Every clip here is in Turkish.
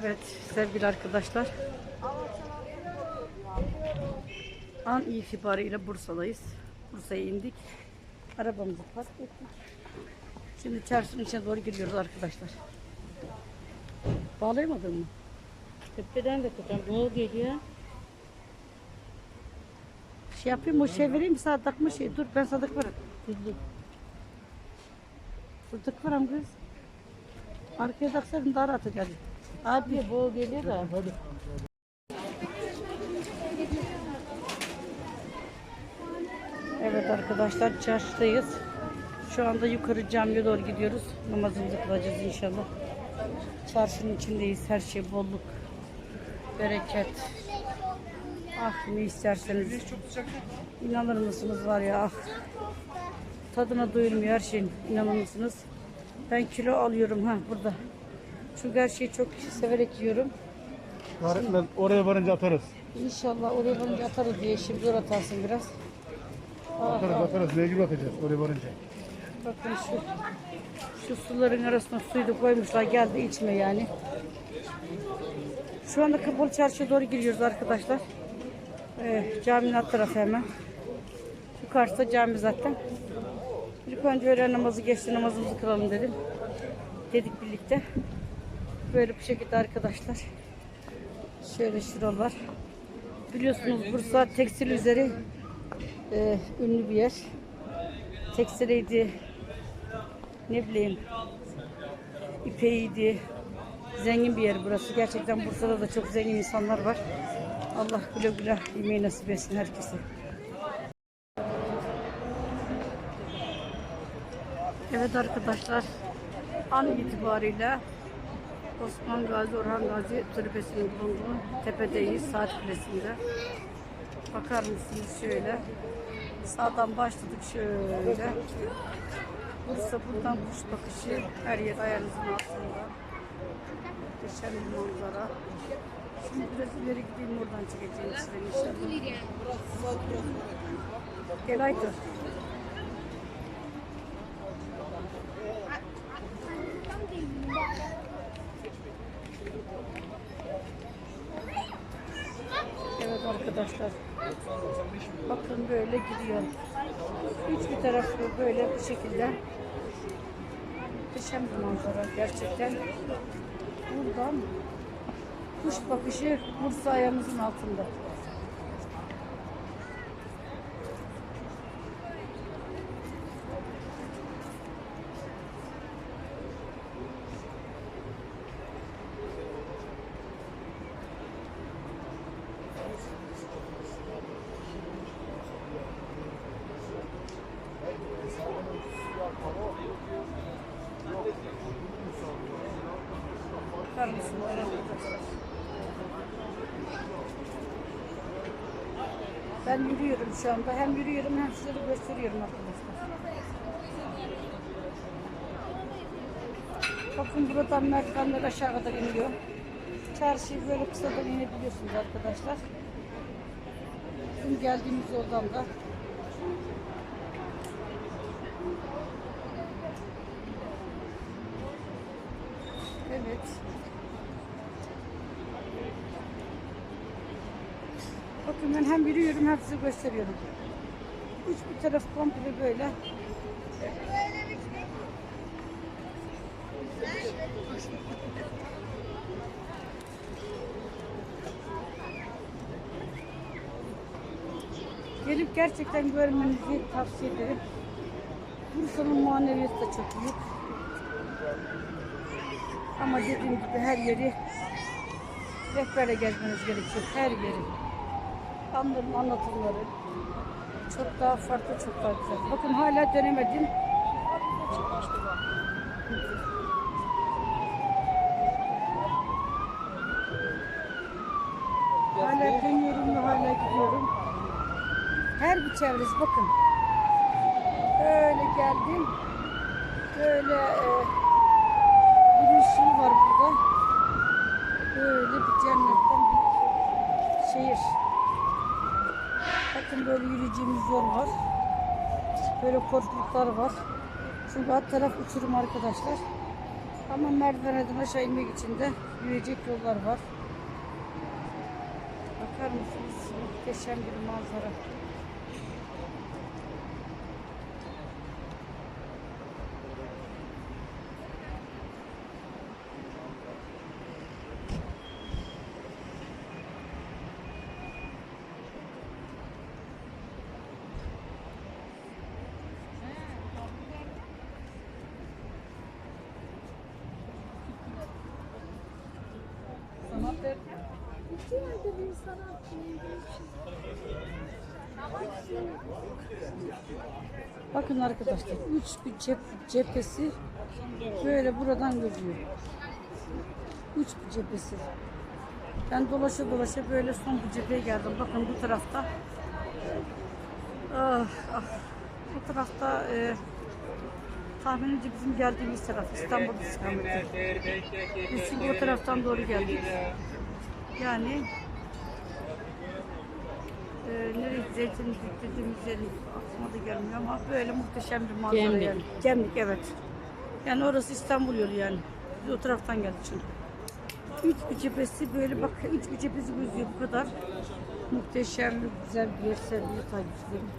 Evet sevgili arkadaşlar. An itibariyle Bursa'dayız. Bursa'ya indik. Arabamızı park ettik. Şimdi çarşının içine doğru giriyoruz arkadaşlar. Bağlayamadın mı? Tepeden de tutan doğu geliyor. Şey yapayım mı? Şey vereyim mi? Sana takma şey. Dur ben sana takvarım. Dur takvarım kız. Arkaya taksaydın daha rahat ederdi. Abi boğu geliyor da. Evet arkadaşlar çarşıdayız. Şu anda yukarı camiye doğru gidiyoruz. Namazımızı kılacağız inşallah. Çarşının içindeyiz. Her şey bolluk, bereket. Ah ne isterseniz. İnanır mısınız var ya ah. Tadına doyulmuyor her şeyin. İnanır mısınız? Ben kilo alıyorum ha burada. Çünkü her şeyi çok severek yiyorum. Öğretmen oraya varınca atarız. İnşallah oraya varınca atarız diye şimdi dur atarsın biraz. Atarız atarız. Mecbur atacağız oraya varınca. Bakın şu şu suların arasına suyu da koymuşlar geldi içme yani. Şu anda kapalı çarşıya doğru giriyoruz arkadaşlar. Ee, caminin alt tarafı hemen. Şu karşıda cami zaten. İlk önce öğlen namazı geçti namazımızı kılalım dedim. Dedik birlikte. Böyle bu şekilde arkadaşlar. Şöyle şuralar. Biliyorsunuz Bursa tekstil üzeri e, ünlü bir yer. Tekstiliydi, ne bileyim, ipeğiydi. Zengin bir yer burası. Gerçekten Bursa'da da çok zengin insanlar var. Allah güle güle yemeği nasip etsin herkese. Evet arkadaşlar, an itibariyle Osman Gazi, Orhan Gazi Türbesi'nin bulunduğu tepedeyiz, saat kulesinde. Bakar mısınız şöyle? Sağdan başladık şöyle. Bursa buradan kuş bakışı her yer ayağınızın altında. Muhteşem bir manzara. Şimdi biraz ileri gideyim oradan çekeceğim size inşallah. Gel Aytur. Evet arkadaşlar. Bakın böyle gidiyor. Tarafı böyle bu şekilde. Muhteşem bir manzara gerçekten. Buradan kuş bakışı Bursa ayağımızın altında. Bakar mısınız arkadaşlar? Ben yürüyorum şu anda. Hem yürüyorum hem size gösteriyorum arkadaşlar. Bakın buradan merdivenler aşağı kadar iniyor. Çarşıyı böyle kısadan inebiliyorsunuz arkadaşlar. Bizim geldiğimiz yoldan da Evet. Bakın ben hem yürüyorum hem size gösteriyorum. Üç bir taraf komple böyle. Gelip gerçekten görmenizi tavsiye ederim. Bursa'nın maneviyatı da çok büyük. Ama dediğim gibi her yeri rehberle gezmeniz gerekiyor. Her yeri. Anların anlatımları çok daha farklı, çok daha güzel. Bakın hala dönemedim. Hala dönüyorum ve hala gidiyorum. Her bir çevresi bakın. Böyle geldim. Böyle e, ışığı var burada. Böyle bir cennetten bir şehir. Bakın böyle yürüyeceğimiz yol var. Böyle korkuluklar var. Çünkü alt taraf uçurum arkadaşlar. Ama merdivenlerden aşağı inmek için de yürüyecek yollar var. Bakar mısınız? Muhteşem bir manzara. Bakın arkadaşlar üç bir cep, cephesi böyle buradan gözüyor. Üç bir cephesi. Ben dolaşa dolaşa böyle son bu cepheye geldim. Bakın bu tarafta. Ah, ah. Bu tarafta e, tahminimce bizim geldiğimiz taraf İstanbul istikameti. Biz çünkü o taraftan doğru geldik. Yani e, nereye zeytin dediğimiz yerin aklıma da gelmiyor ama böyle muhteşem bir manzara Gemlik. yani. Gemlik evet. Yani orası İstanbul yolu yani. Biz o taraftan geldik çünkü. Üç bir cephesi böyle bak üç bir cephesi gözüyor bu kadar. Muhteşem güzel bir yer sevgili takipçilerim.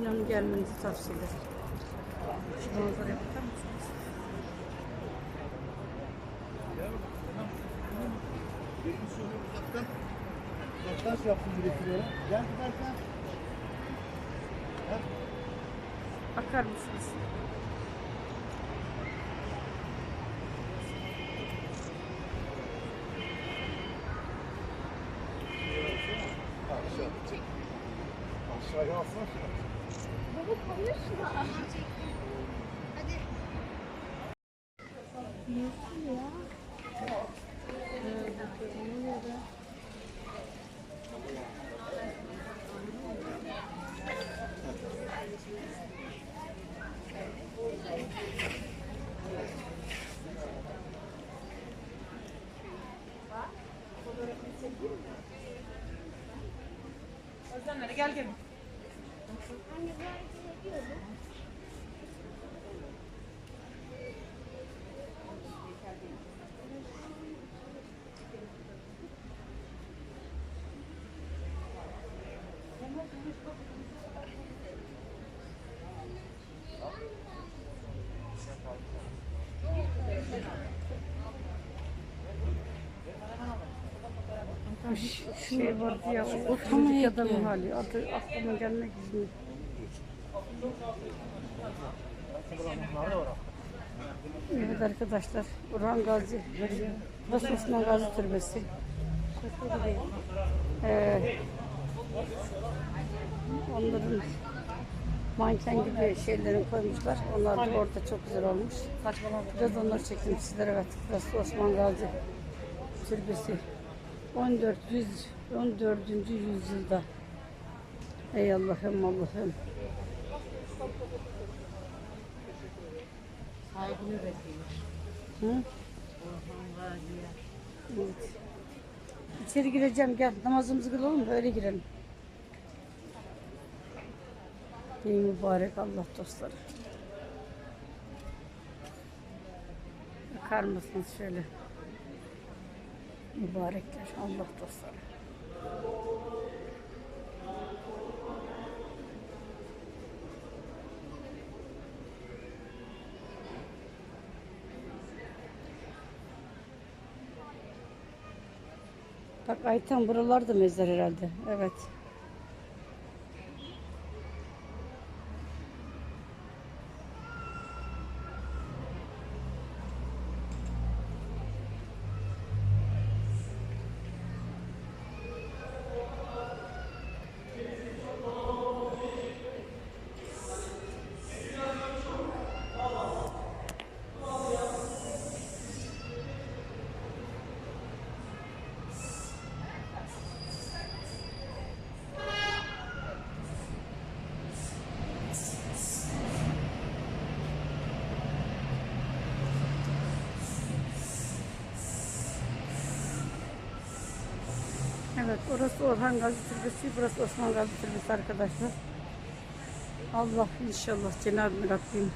İnanın gelmenizi tavsiye ederim. Şu manzaraya bakar mısınız? Nasıl yaptın direktörü? Gel giderken. Bakar mısınız? que alguien Şey vardı ya, o oturmuş adamın hali. Adı aklıma gelmek üzere. Evet arkadaşlar, Orhan Gazi, Burası Osman Gazi Türbesi. Ee, onların manken gibi şeylerini koymuşlar. Onlar da orada çok güzel olmuş. Biraz onları çektim sizlere. Evet, burası Osman Gazi Türbesi. 14. Yüz, 14. yüzyılda. Ey Allah'ım Allah'ım. Saygını bekliyor. Hı? Evet. İçeri gireceğim gel. Namazımızı kılalım da öyle girelim. Ey mübarek Allah dostları. Bakar mısınız şöyle? Mübarekler Allah dostları. Bak Ayten buralar da mezar herhalde. Evet. Evet orası Orhan Gazi Türbesi, burası Osman Gazi Türbesi arkadaşlar. Allah inşallah Cenab-ı Rabbim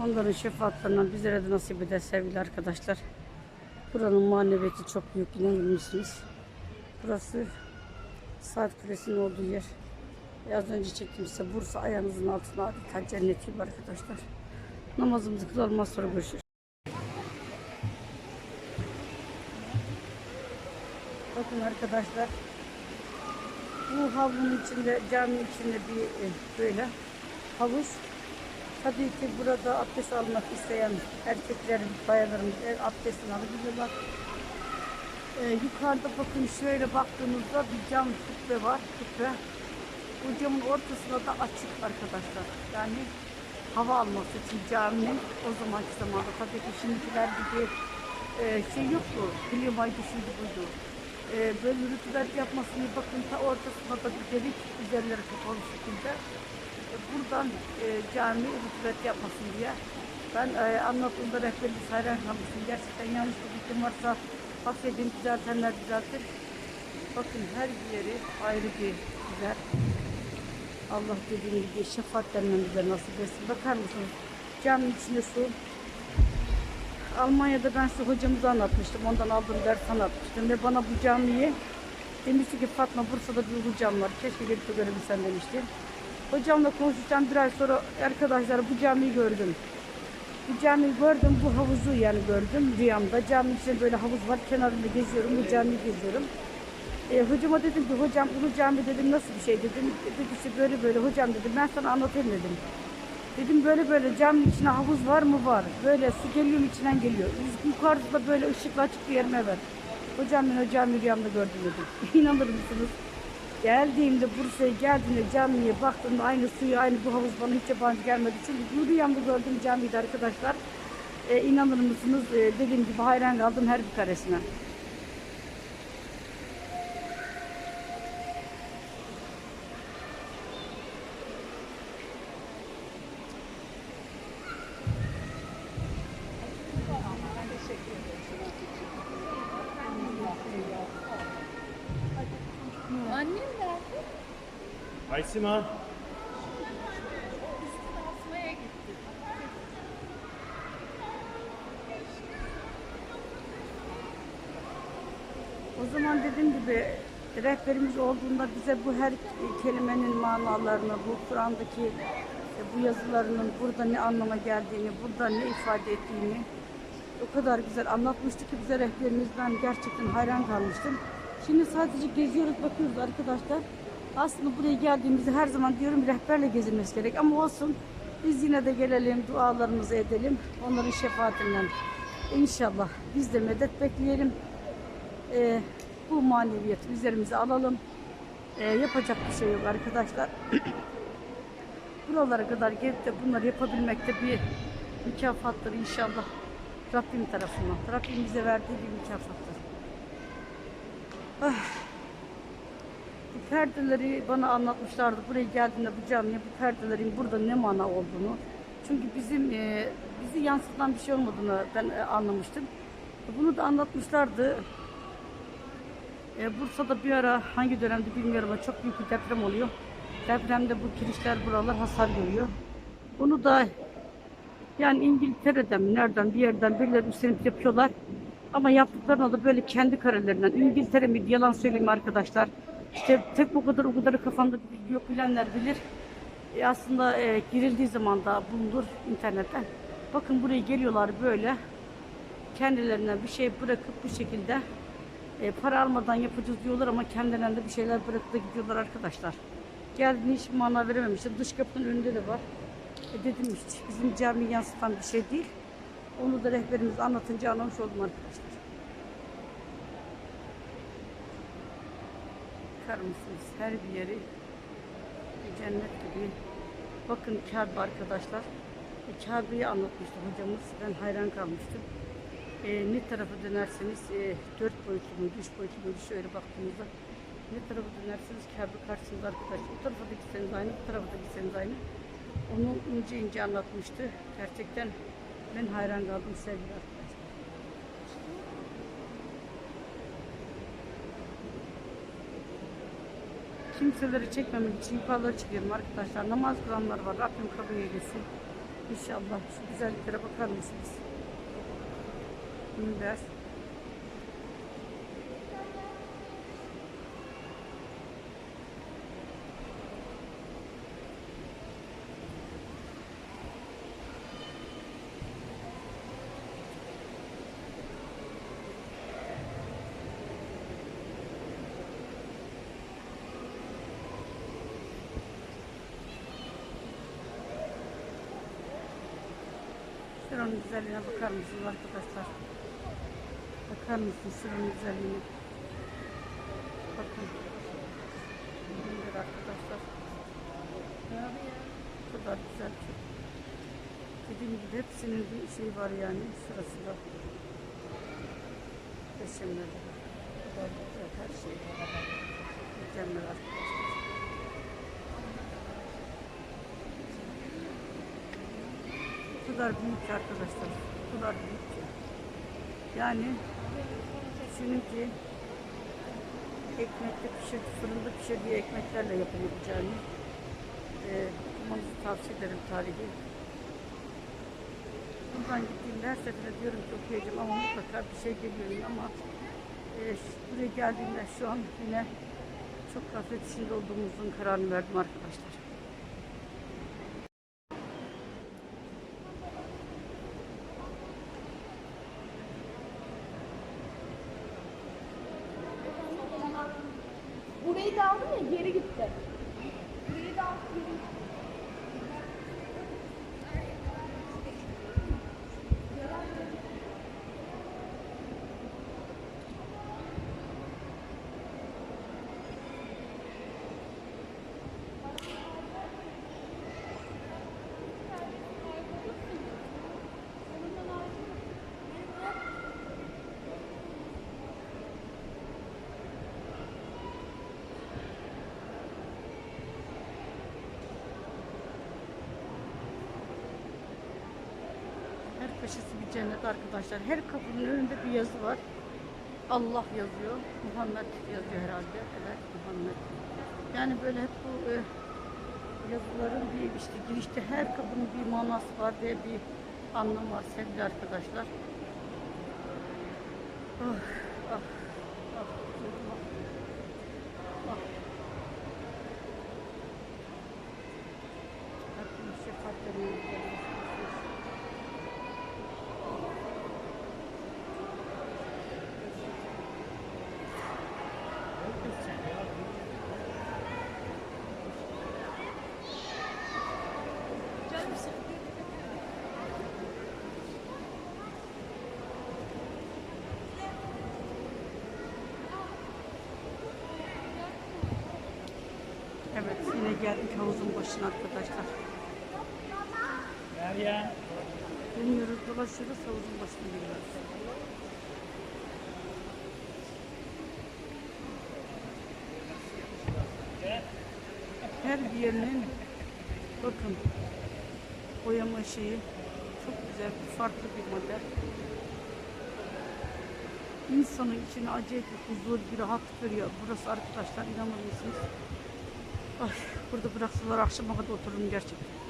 Onların şefaatlerinden bizlere de nasip eder sevgili arkadaşlar. Buranın maneviyeti çok büyük inanır? Burası Saat Kulesi'nin olduğu yer. E, Az önce çektim size Bursa ayağınızın altına adeta cennet gibi arkadaşlar. Namazımızı kılalım sonra görüşürüz. Bakın arkadaşlar. Bu havlunun içinde, cami içinde bir e, böyle havuz. Tabii ki burada abdest almak isteyen erkeklerimiz, bayanlarımız e, abdestini alabiliyorlar. Ee, yukarıda bakın şöyle baktığımızda bir cam kubbe var, kubbe. Bu camın ortasında da açık arkadaşlar. Yani hava alması için caminin o zamanki zamanda tabii ki şimdikiler gibi e, şey yoktu. Klimaydı şimdi buydu. E, böyle rütubet yapmasını bakın ta ortasında da bir delik üzerleri kapalı şekilde. E, buradan e, cami rütubet yapmasın diye. Ben e, anlattığımda rehberimiz hayran kalmıştım. Gerçekten yanlış bir fikrim varsa affedin düzeltenler düzeltir. Bakın her yeri ayrı bir güzel. Allah dediğim gibi şefaatlerinden bize nasip etsin. Bakar mısınız? Caminin içinde su. Almanya'da ben size hocamıza anlatmıştım. Ondan aldığım ders anlatmıştım. Ve bana bu camiyi demişti ki Fatma Bursa'da bir hocam var. Keşke gelip de görebilsen demişti. Hocamla konuşacağım bir ay sonra arkadaşlar bu camiyi gördüm. Bu camiyi gördüm, bu havuzu yani gördüm rüyamda. Caminin içinde böyle havuz var, kenarında geziyorum, bu camiyi geziyorum. E, hocama dedim ki hocam bunu cami dedim nasıl bir şey dedim. Dedi işte böyle böyle hocam dedim ben sana anlatayım dedim. Dedim böyle böyle caminin içine havuz var mı? Var. Böyle su geliyor içinden geliyor. Yukarıda böyle ışıkla açık bir yerime ver. Hocam ben o cami rüyamda gördüm dedim. İnanır mısınız? Geldiğimde Bursa'ya geldiğimde camiye baktığımda aynı suyu aynı bu havuz bana hiç yabancı gelmedi. Çünkü rüyamda gördüğüm camiydi arkadaşlar. E, inanır mısınız? E, dediğim gibi hayran kaldım her bir karesine. Gitti. O zaman dediğim gibi rehberimiz olduğunda bize bu her kelimenin manalarını, bu Kur'an'daki e, bu yazılarının burada ne anlama geldiğini, burada ne ifade ettiğini o kadar güzel anlatmıştı ki bize rehberimiz gerçekten hayran kalmıştım. Şimdi sadece geziyoruz, bakıyoruz arkadaşlar. Aslında buraya geldiğimizde her zaman diyorum rehberle gezilmesi gerek ama olsun. Biz yine de gelelim, dualarımızı edelim. Onların şefaatinden inşallah biz de medet bekleyelim e, bu maneviyatı üzerimize alalım. E, yapacak bir şey yok arkadaşlar. Buralara kadar gelip de bunları yapabilmekte bir mükafattır inşallah. Rabbim tarafından. Rabbim bize verdiği bir mükafattır. Ah. Bu perdeleri bana anlatmışlardı. Buraya geldiğinde bu camiye bu perdelerin burada ne mana olduğunu. Çünkü bizim e, bizi yansıtan bir şey olmadığını ben e, anlamıştım. Bunu da anlatmışlardı. E, Bursa'da bir ara hangi dönemde bilmiyorum ama çok büyük bir deprem oluyor. Depremde bu kirişler buralar hasar görüyor. Bunu da yani İngiltere'den mi nereden bir yerden birileri üstlenip yapıyorlar. Ama yaptıklarına da böyle kendi karelerinden. İngiltere mi yalan söyleyeyim arkadaşlar. İşte tek bu kadar o kadarı kafamda bir bilgi yok bilenler bilir. E, aslında e, girildiği zaman da bulunur internetten. Bakın buraya geliyorlar böyle. Kendilerinden bir şey bırakıp bu şekilde e, para almadan yapacağız diyorlar ama kendilerinden de bir şeyler bırakıp da gidiyorlar arkadaşlar. Geldiğinde hiç mana verememişler. Dış kapının önünde de var. E dedim işte bizim cami yansıtan bir şey değil. Onu da rehberimiz anlatınca anlamış oldum arkadaşlar. Bakar mısınız? Her bir yeri cennet gibi. Bakın Kabe arkadaşlar. E, Kabe'yi anlatmıştı hocamız. Ben hayran kalmıştım. E, ne tarafa dönerseniz e, dört boyutlu muydu, üç boyutlu muydu şöyle baktığımızda ne tarafa dönerseniz Kabe karşınızda arkadaşlar. O tarafa da gitseniz aynı, bu tarafa da gitseniz aynı. Onu ince ince anlatmıştı. Gerçekten ben hayran kaldım sevgili arkadaşlar. Kimseleri çekmemek için yukarılara çıkıyorum arkadaşlar. Namaz kılanlar var. Rabbim kabul eylesin. İnşallah şu güzelliklere bakar mısınız? Minder. Şuranın güzelliğine bakar mısınız arkadaşlar? Bakar mısınız şuranın güzelliğine? Bakın. Minder arkadaşlar. Bu kadar güzel. Dediğim gibi hepsinin bir şey var yani sırasında. Resimleri. Bu kadar güzel her şey. Mükemmel arkadaşlar. Kadar büyük arkadaşlar. Bu kadar büyük ki. Yani ki ekmekte pişir, fırında pişirdiği ekmeklerle yapılıyor bu cami. Ee, okumanızı tavsiye ederim tarihi. Buradan gittiğimde her seferinde diyorum ki okuyacağım ama mutlaka bir şey geliyor ama e, buraya geldiğimde şu an yine çok gaflet içinde olduğumuzun kararını verdim arkadaşlar. Cennet arkadaşlar. Her kapının önünde bir yazı var. Allah yazıyor. Muhammed yazıyor herhalde. Evet Muhammed. Yani böyle hep bu e, yazıların bir işte girişte her kapının bir manası var diye bir anlam var sevgili arkadaşlar. Ah, ah, ah, ah. Rabbim şefaatlerini versin. Canım sıkıldı. Evet yine geldik havuzun başına arkadaşlar. Meryem. Dönüyoruz dolaşıyoruz havuzun başına geliyoruz. Her bir yerinin bakın boyama şeyi çok güzel farklı bir model. İnsanın içine acayip bir huzur, bir rahatlık veriyor. Burası arkadaşlar inanır mısınız? Ay, burada bıraksalar akşama kadar otururum gerçekten.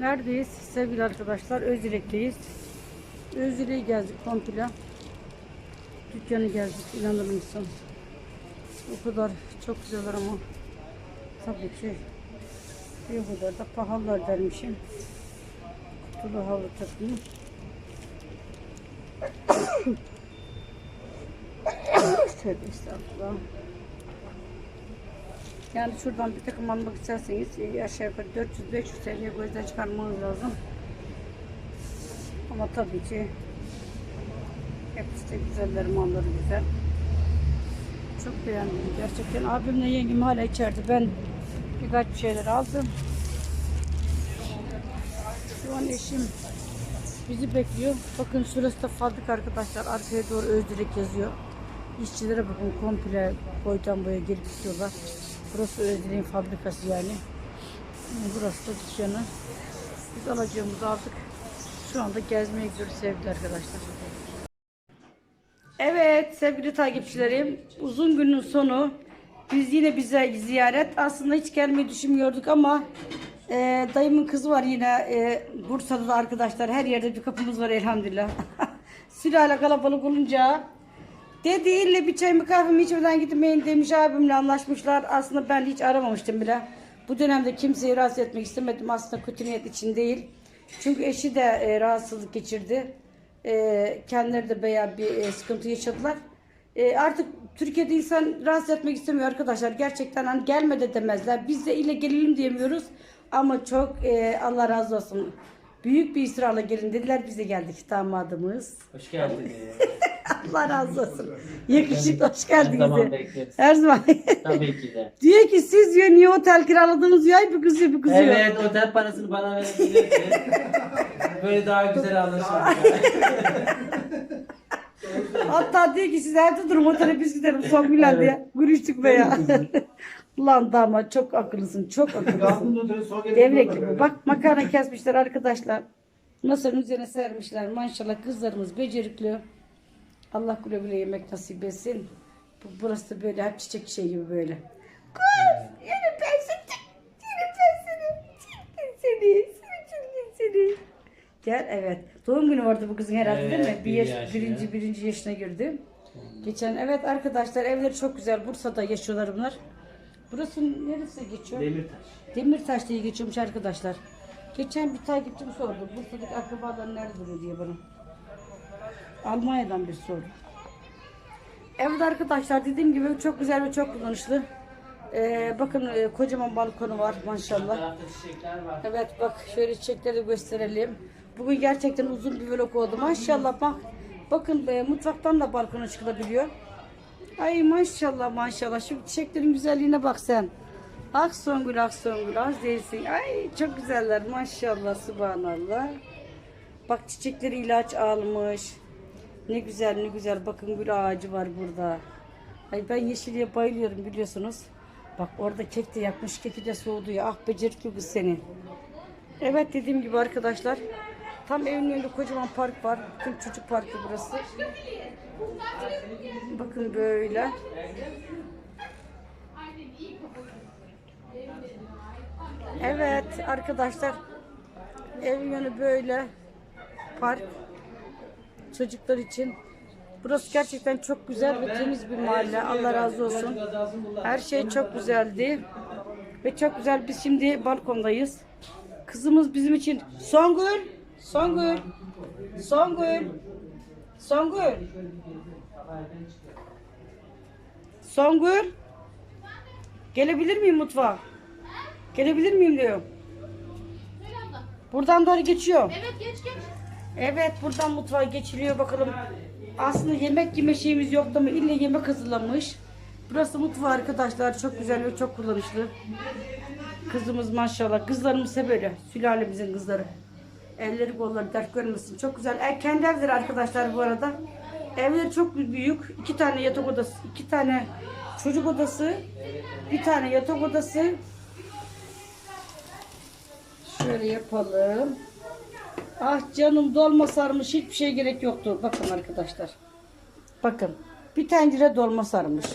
Neredeyiz sevgili arkadaşlar? Özdilek'teyiz. Özdilek'i gezdik komple. Dükkanı gezdik inanır mısın? O kadar çok güzeller ama tabii ki bir kadar da pahalılar dermişim. Kutulu havlu takımı. Tövbe estağfurullah. Yani şuradan bir takım almak isterseniz e, aşağı yukarı 400-500 TL'ye gözden çıkarmanız lazım. Ama tabii ki hepsi de güzeller, malları güzel. Çok beğendim gerçekten. Abimle yengem hala içeride. Ben birkaç bir şeyler aldım. Şu an eşim bizi bekliyor. Bakın şurası da fabrika arkadaşlar. Arkaya doğru Özdilek yazıyor. İşçilere bakın komple boydan boya gelip gidiyorlar. Burası Özdilek'in fabrikası yani. Burası da dükkanı. Biz alacağımızı aldık. Şu anda gezmeye gidiyoruz sevgili arkadaşlar. Evet sevgili takipçilerim. Uzun günün sonu. Biz yine bize ziyaret. Aslında hiç gelmeyi düşünmüyorduk ama e, dayımın kızı var yine e, Bursa'da da arkadaşlar. Her yerde bir kapımız var elhamdülillah. Sülale kalabalık olunca dedi ille bir çay mı kahve mi içmeden gitmeyin demiş abimle anlaşmışlar. Aslında ben hiç aramamıştım bile. Bu dönemde kimseyi rahatsız etmek istemedim. Aslında kötü niyet için değil. Çünkü eşi de e, rahatsızlık geçirdi. E, kendileri de bayağı bir e, sıkıntı yaşadılar. E, artık Türkiye'de insan rahatsız etmek istemiyor arkadaşlar. Gerçekten hani gelme de demezler. Biz de ile gelelim diyemiyoruz. Ama çok e, Allah razı olsun. Büyük bir ısrarla gelin dediler. Biz de geldik damadımız. Hoş geldiniz. Allah razı olsun. Yakışıklı hoş Her geldiniz. zaman bekleriz. Her zaman. Tabii ki de. diyor ki siz diyor niye otel kiraladınız diyor. Ay bir kızıyor bir kızıyor. Evet otel parasını bana verebilirsin. Böyle daha güzel anlaşılır. Hatta diyor ki siz evde durun otele biz gidelim son Milan diye. Gülüştük be ya. Ulan damat çok akıllısın çok akıllısın. Devrek gibi. Bak makarna kesmişler arkadaşlar. Masanın üzerine sermişler. Maşallah kızlarımız becerikli. Allah güle güle yemek nasip etsin. Bu, burası da böyle hep çiçek şey gibi böyle. Kız! Yine ben seni. Yine ben seni. Çirkin seni. Seni çirkin seni. Gel evet. Doğum günü vardı bu kızın herhalde değil mi? Evet, Bir bir yaş, yaşına. birinci, birinci yaşına girdi. Geçen evet arkadaşlar evleri çok güzel. Bursa'da yaşıyorlar bunlar. Burası neresi geçiyor? Demirtaş. Demirtaş diye geçiyormuş arkadaşlar. Geçen bir takipçim sordu. Bursa'daki akrabalar nerede duruyor diye bana. Almanya'dan bir sordu. Evet arkadaşlar dediğim gibi çok güzel ve çok kullanışlı. Ee, bakın e, kocaman balkonu var maşallah. Evet bak şöyle çiçekleri gösterelim. Bugün gerçekten uzun bir vlog oldu. Maşallah bak. Bakın e, mutfaktan da balkona çıkılabiliyor. Ay maşallah maşallah. Şu çiçeklerin güzelliğine bak sen. Ak Songül ak Songül az değilsin. Ay çok güzeller maşallah subhanallah. Bak çiçekleri ilaç almış. Ne güzel ne güzel. Bakın gül ağacı var burada. Ay ben yeşilliğe bayılıyorum biliyorsunuz. Bak orada kek de yakmış. Keki de soğudu ya. Ah becerikli kız seni. Evet dediğim gibi arkadaşlar. Tam evin önünde kocaman park var. Bütün çocuk parkı burası. Bakın böyle. Evet arkadaşlar. Evin yönü böyle. Park. Çocuklar için. Burası gerçekten çok güzel ve temiz bir mahalle. Allah razı olsun. Her şey çok güzeldi. Ve çok güzel. Biz şimdi balkondayız. Kızımız bizim için Songül, Songül, Songül, Songül, Songül. Gelebilir miyim mutfağa? Gelebilir miyim diyor. Buradan doğru geçiyor. Evet geç geç. Evet buradan mutfağa geçiliyor bakalım. Aslında yemek yeme şeyimiz yoktu ama illa yemek hazırlamış. Burası mutfağı arkadaşlar. Çok güzel ve çok kullanışlı. Kızımız maşallah. Kızlarımız ise böyle. Sülalemizin kızları. Elleri kolları dert görmesin. Çok güzel. E, kendi evleri arkadaşlar bu arada. Evleri çok büyük. İki tane yatak odası. iki tane çocuk odası. Bir tane yatak odası. Şöyle yapalım. Ah canım dolma sarmış hiçbir şey gerek yoktu. Bakın arkadaşlar. Bakın. Bir tencere dolma sarmış.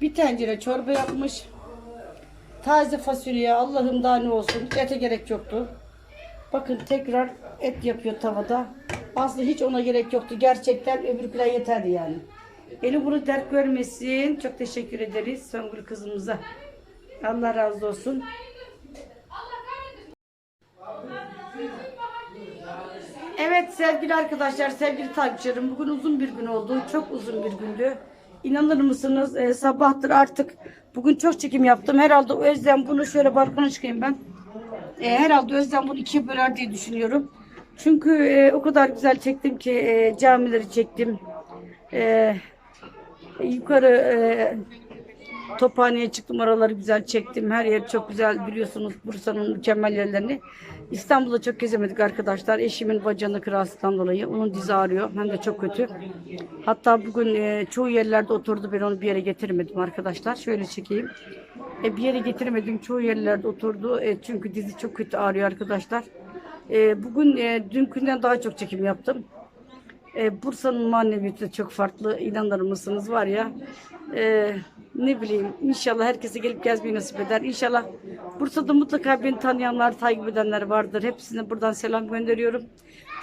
Bir tencere çorba yapmış. taze fasulye Allah'ım daha ne olsun. Hiç ete gerek yoktu. Bakın tekrar et yapıyor tavada. Aslında hiç ona gerek yoktu. Gerçekten öbür plan yeterdi yani. Eli bunu dert görmesin. Çok teşekkür ederiz Songül kızımıza. Allah razı olsun. Evet sevgili arkadaşlar, sevgili takipçilerim. Bugün uzun bir gün oldu. Çok uzun bir gündü. İnanır mısınız? e, sabahtır artık. Bugün çok çekim yaptım. Herhalde yüzden bunu şöyle balkona çıkayım ben. E, herhalde yüzden bunu ikiye böler diye düşünüyorum. Çünkü e, o kadar güzel çektim ki e, camileri çektim. E, yukarı e, Tophane'ye çıktım oraları güzel çektim. Her yer çok güzel biliyorsunuz Bursa'nın mükemmel yerlerini. İstanbul'da çok gezemedik arkadaşlar. Eşimin bacağını kırasından dolayı. Onun dizi ağrıyor. Hem de çok kötü. Hatta bugün e, çoğu yerlerde oturdu. Ben onu bir yere getirmedim arkadaşlar. Şöyle çekeyim. E, bir yere getirmedim. Çoğu yerlerde oturdu. E, çünkü dizi çok kötü ağrıyor arkadaşlar. E, bugün e, dünkünden daha çok çekim yaptım. E, Bursa'nın maneviyatı çok farklı. İnanır mısınız var ya. e, ne bileyim inşallah herkese gelip gezmeyi nasip eder. İnşallah Bursa'da mutlaka beni tanıyanlar, takip edenler vardır. Hepsine buradan selam gönderiyorum.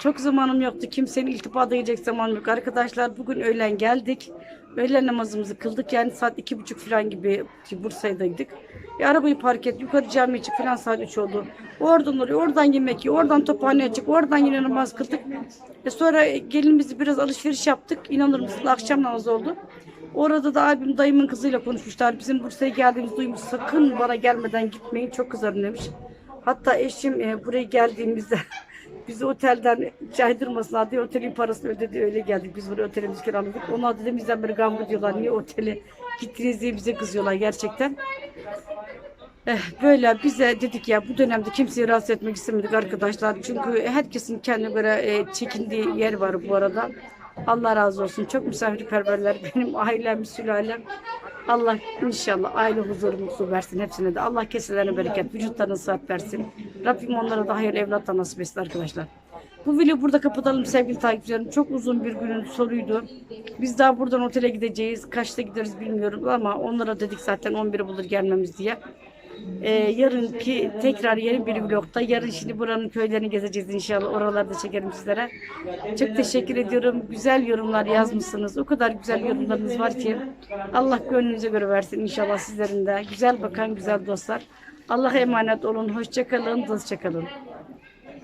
Çok zamanım yoktu. Kimsenin iltifat edecek zamanım yok. Arkadaşlar bugün öğlen geldik. Öğlen namazımızı kıldık. Yani saat iki buçuk falan gibi Bursa'daydık. E, arabayı park et. Yukarı camiye çık falan saat 3 oldu. Oradan oraya, oradan yemek ye, oradan tophaneye çık, oradan yine namaz kıldık. E, sonra gelinimizi biraz alışveriş yaptık. İnanır mısın akşam namazı oldu. Orada da abim dayımın kızıyla konuşmuşlar. Bizim Bursa'ya geldiğimizi duymuş. Sakın bana gelmeden gitmeyin. Çok kızarım demiş. Hatta eşim e, buraya geldiğimizde bizi otelden caydırmasınlar diye otelin parasını ödedi. Öyle geldik. Biz buraya otelimizi kiraladık. Onlar da bizden beri gavga diyorlar. Niye otele gittiniz diye bize kızıyorlar gerçekten. Eh, böyle bize dedik ya bu dönemde kimseyi rahatsız etmek istemedik arkadaşlar. Çünkü herkesin kendine göre e, çekindiği yer var bu arada. Allah razı olsun. Çok misafirperverler. Benim ailem, sülalem. Allah inşallah aile huzuru mutlu versin hepsine de. Allah keselerine bereket, vücutlarına sıhhat versin. Rabbim onlara da hayırlı evlatlar nasip etsin arkadaşlar. Bu videoyu burada kapatalım sevgili takipçilerim. Çok uzun bir günün soruydu. Biz daha buradan otele gideceğiz. Kaçta gideriz bilmiyorum ama onlara dedik zaten 11'i bulur gelmemiz diye. Ee, yarınki tekrar yeni bir vlogda yarın şimdi buranın köylerini gezeceğiz inşallah. Oralarda çekerim sizlere. Çok teşekkür ediyorum. Güzel yorumlar yazmışsınız. O kadar güzel yorumlarınız var ki Allah gönlünüze göre versin inşallah sizlerin de. Güzel bakan güzel dostlar. Allah'a emanet olun. Hoşça kalın dostça kalın